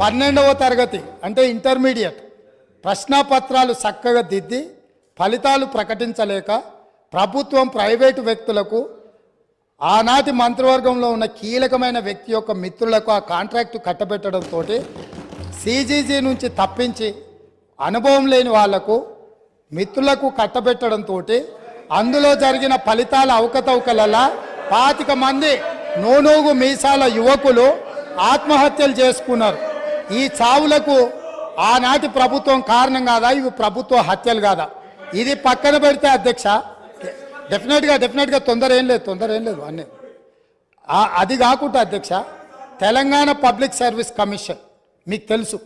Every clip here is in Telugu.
పన్నెండవ తరగతి అంటే ఇంటర్మీడియట్. ప్రశ్నపత్రాలు చక్కగా దిద్ది ఫలితాలు ప్రకటించలేక ప్రభుత్వం ప్రైవేటు వ్యక్తులకు ఆనాటి మంత్రివర్గంలో ఉన్న కీలకమైన వ్యక్తి యొక్క మిత్రులకు ఆ కాంట్రాక్టు కట్టబెట్టడంతో సీజీజీ నుంచి తప్పించి అనుభవం లేని వాళ్ళకు మిత్రులకు కట్టబెట్టడంతో అందులో జరిగిన ఫలితాల అవకతవకలలా పాతిక మంది నోనోగు మీసాల యువకులు ఆత్మహత్యలు చేసుకున్నారు. ఈ చావులకు ఆనాటి ప్రభుత్వం కారణం కాదా? ఇవి ప్రభుత్వ హత్యలు కాదా? ఇది పక్కన పెడితే అధ్యక్ష డెఫినెట్గా డెఫినెట్గా తొందర ఏం లేదు తొందర ఏం లేదు అన్నీ. అది కాకుండా అధ్యక్ష తెలంగాణ పబ్లిక్ సర్వీస్ కమిషన్ మీకు తెలుసు.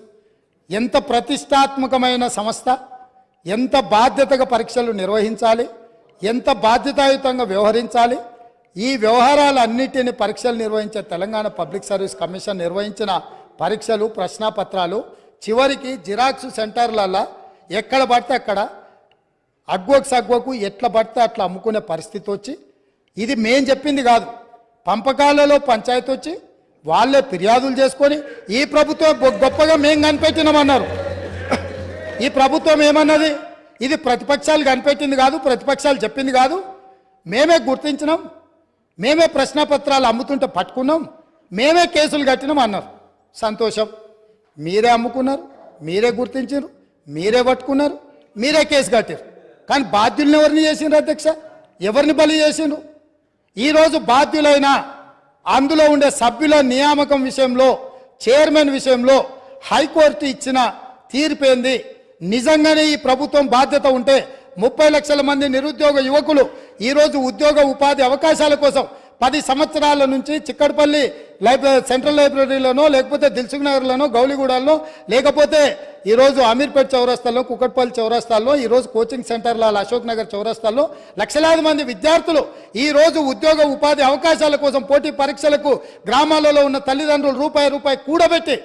ఎంత ప్రతిష్టాత్మకమైన సంస్థ ఎంత బాధ్యతగా పరీక్షలు నిర్వహించాలి ఎంత బాధ్యతాయుతంగా వ్యవహరించాలి ఈ వ్యవహారాలన్నిటిని పరీక్షలు నిర్వహించే తెలంగాణ పబ్లిక్ సర్వీస్ కమిషన్ నిర్వహించిన పరీక్షలు ప్రశ్నపత్రాలు చివరికి జిరాక్స్ సెంటర్లలో ఎక్కడ పడితే అక్కడ అగ్వకు సగ్గోకు ఎట్లా పడితే అట్లా అమ్ముకునే పరిస్థితి వచ్చి ఇది మేం చెప్పింది కాదు. పంపకాలలో పంచాయతీ వచ్చి వాళ్ళే ఫిర్యాదులు చేసుకొని ఈ ప్రభుత్వం గొప్పగా మేము కనిపెట్టినామన్నారు. ఈ ప్రభుత్వం ఏమన్నది? ఇది ప్రతిపక్షాలు కనిపెట్టింది కాదు ప్రతిపక్షాలు చెప్పింది కాదు. మేమే గుర్తించినాం. మేమే ప్రశ్నపత్రాలు అమ్ముతుంటే పట్టుకున్నాం. మేమే కేసులు కట్టినాం అన్నారు సంతోషం. మీరే అమ్ముకున్నారు మీరే గుర్తించారు మీరే పట్టుకున్నారు మీరే కేసు కట్టారు కానీ బాధ్యుల్ని ఎవరిని చేసిండ్రు అధ్యక్ష? ఎవరిని బలి చేసిండ్రు? ఈరోజు బాధ్యులైన అందులో ఉండే సభ్యుల నియామకం విషయంలో చైర్మన్ విషయంలో హైకోర్టు ఇచ్చిన తీర్పేంది నిజంగానే ఈ ప్రభుత్వం బాధ్యత ఉంటే ముప్పై లక్షల మంది నిరుద్యోగ యువకులు ఈరోజు ఉద్యోగ ఉపాధి అవకాశాల కోసం పది సంవత్సరాల నుంచి చిక్కడపల్లి లైబ్రరీ సెంట్రల్ లైబ్రరీలోనో లేకపోతే దిల్సుఖ్ నగర్లోనో గౌలిగూడలో లేకపోతే ఈరోజు అమీర్పేట్ చౌరస్తాలో కుకట్పల్లి చౌరస్తాల్లో ఈరోజు కోచింగ్ సెంటర్ల అశోక్ నగర్ చౌరస్తాల్లో లక్షలాది మంది విద్యార్థులు ఈరోజు ఉద్యోగ ఉపాధి అవకాశాల కోసం పోటీ పరీక్షలకు గ్రామాలలో ఉన్న తల్లిదండ్రులు రూపాయి రూపాయి కూడబెట్టి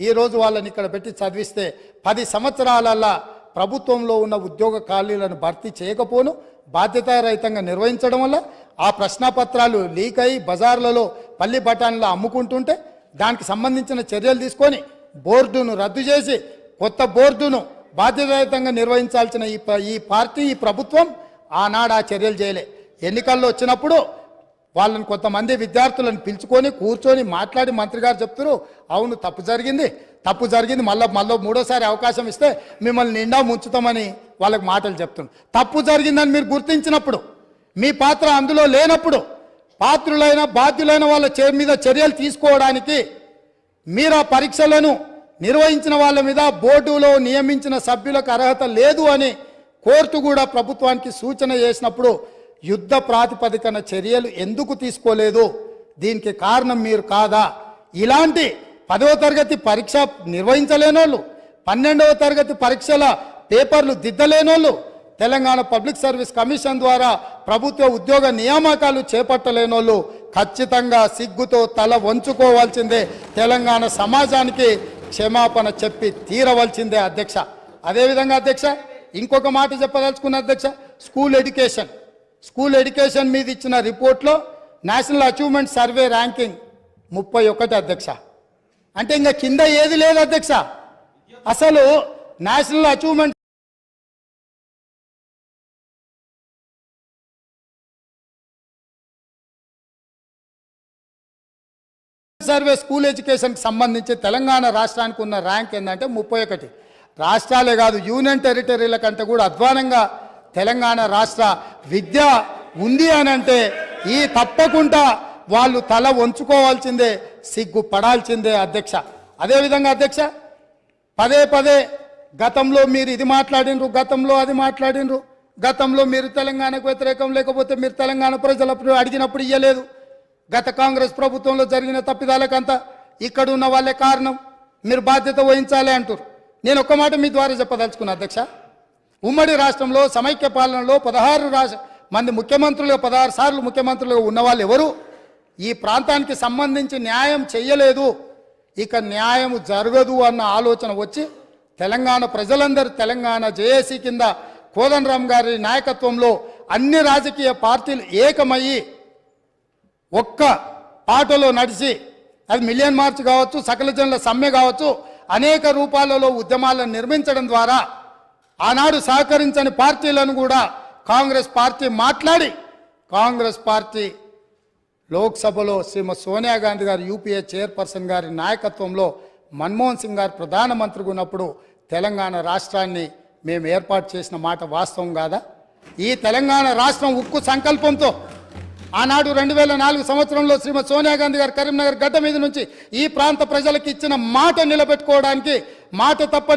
ఈరోజు వాళ్ళని ఇక్కడ పెట్టి చదివిస్తే పది సంవత్సరాలల్లా ప్రభుత్వంలో ఉన్న ఉద్యోగ ఖాళీలను భర్తీ చేయకపోను బాధ్యతారహితంగా నిర్వహించడం వల్ల ఆ ప్రశ్నపత్రాలు లీక్ అయి బజార్లలో పల్లి బఠానీలు అమ్ముకుంటుంటే దానికి సంబంధించిన చర్యలు తీసుకొని బోర్డును రద్దు చేసి కొత్త బోర్డును బాధ్యతాయుతంగా నిర్వహించాల్సిన ఈ ఈ పార్టీ ఈ ప్రభుత్వం ఆనాడు ఆ చర్యలు చేయలే. ఎన్నికల్లో వచ్చినప్పుడు వాళ్ళని కొంతమంది విద్యార్థులను పిలుచుకొని కూర్చొని మాట్లాడి మంత్రి గారు చెప్తారు అవును తప్పు జరిగింది. తప్పు జరిగింది మళ్ళీ మళ్ళీ మూడోసారి అవకాశం ఇస్తే మిమ్మల్ని నిండా ముంచుతామని వాళ్ళకి మాటలు చెప్తున్నారు. తప్పు జరిగిందని మీరు గుర్తించినప్పుడు మీ పాత్ర అందులో లేనప్పుడు పాత్రులైన బాధ్యులైన వాళ్ళ చే- మీద చర్యలు తీసుకోవడానికి మీరు ఆ పరీక్షలను నిర్వహించిన వాళ్ళ మీద బోర్డులో నియమించిన సభ్యులకు అర్హత లేదు అని కోర్టు కూడా ప్రభుత్వానికి సూచన చేసినప్పుడు యుద్ధ ప్రాతిపదికన చర్యలు ఎందుకు తీసుకోలేదు? దీనికి కారణం మీరు కాదా? ఇలాంటి పదవ తరగతి పరీక్ష నిర్వహించలేనోళ్ళు పన్నెండవ తరగతి పరీక్షల పేపర్లు దిద్దలేనోళ్ళు తెలంగాణ పబ్లిక్ సర్వీస్ కమిషన్ ద్వారా ప్రభుత్వ ఉద్యోగ నియామకాలు చేపట్టలేనోళ్ళు ఖచ్చితంగా సిగ్గుతో తల వంచుకోవాల్సిందే. తెలంగాణ సమాజానికి క్షమాపణ చెప్పి తీరవలసిందే అధ్యక్ష. అదేవిధంగా అధ్యక్ష ఇంకొక మాట చెప్పదలుచుకున్న అధ్యక్ష స్కూల్ ఎడ్యుకేషన్. స్కూల్ ఎడ్యుకేషన్ మీద ఇచ్చిన రిపోర్ట్లో నేషనల్ అచీవ్మెంట్ సర్వే ర్యాంకింగ్ ముప్పై ఒకటి అధ్యక్ష. అంటే ఇంకా కింద ఏది లేదు అధ్యక్ష. అసలు నేషనల్ అచీవ్మెంట్ సర్వే స్కూల్ ఎడ్యుకేషన్కి సంబంధించి తెలంగాణ రాష్ట్రానికి ఉన్న ర్యాంక్ ఏంటంటే ముప్పై ఒకటి. రాష్ట్రాలే కాదు యూనియన్ టెరిటరీల కంటే కూడా అధ్వానంగా తెలంగాణ రాష్ట్ర విద్య ఉంది అని అంటే ఈ తప్పకుండా వాళ్ళు తల వంచుకోవాల్సిందే సిగ్గు పడాల్సిందే అధ్యక్ష అదేవిధంగా అధ్యక్ష పదే పదే గతంలో మీరు ఇది మాట్లాడినరు గతంలో అది మాట్లాడినరు గతంలో మీరు తెలంగాణకు వ్యతిరేకం లేకపోతే మీరు తెలంగాణ ప్రజలప్పుడు అడిగినప్పుడు ఇయ్యలేదు. గత కాంగ్రెస్ ప్రభుత్వంలో జరిగిన తప్పిదాలకంతా ఇక్కడ ఉన్న వాళ్ళే కారణం. మీరు బాధ్యత వహించాలి అంటారు నేను ఒక్క మాట మీ ద్వారా చెప్పదలుచుకున్నా అధ్యక్ష. ఉమ్మడి రాష్ట్రంలో సమైక్య పాలనలో పదహారు రాష్ట్ర మంది ముఖ్యమంత్రులుగా పదహారు సార్లు ముఖ్యమంత్రులుగా ఉన్న వాళ్ళు ఎవరు? ఈ ప్రాంతానికి సంబంధించి న్యాయం చెయ్యలేదు. ఇక న్యాయం జరగదు అన్న ఆలోచన వచ్చి తెలంగాణ ప్రజలందరూ తెలంగాణ జేఏసీ కింద కోదండరామ్ గారి నాయకత్వంలో అన్ని రాజకీయ పార్టీలు ఏకమయ్యి ఒక్క పాటలో నడిచి అది మిలియన్ మార్చ్ కావచ్చు సకల జనుల సమ్మె కావచ్చు అనేక రూపాలలో ఉద్యమాలను నిర్మించడం ద్వారా ఆనాడు సహకరించని పార్టీలను కూడా కాంగ్రెస్ పార్టీ మాట్లాడి కాంగ్రెస్ పార్టీ లోక్సభలో శ్రీమతి సోనియా గాంధీ గారు యూపీఏ చైర్పర్సన్ గారి నాయకత్వంలో మన్మోహన్ సింగ్ గారు ప్రధానమంత్రిగా ఉన్నప్పుడు తెలంగాణ రాష్ట్రాన్ని మేము ఏర్పాటు చేసిన మాట వాస్తవం కాదా? ఈ తెలంగాణ రాష్ట్రం ఉక్కు సంకల్పంతో ఆనాడు రెండు వేల నాలుగు సంవత్సరంలో శ్రీమతి సోనియా గాంధీ గారు కరీంనగర్ గడ్డ మీద నుంచి ఈ ప్రాంత ప్రజలకు ఇచ్చిన మాట నిలబెట్టుకోవడానికి మాట తప్పని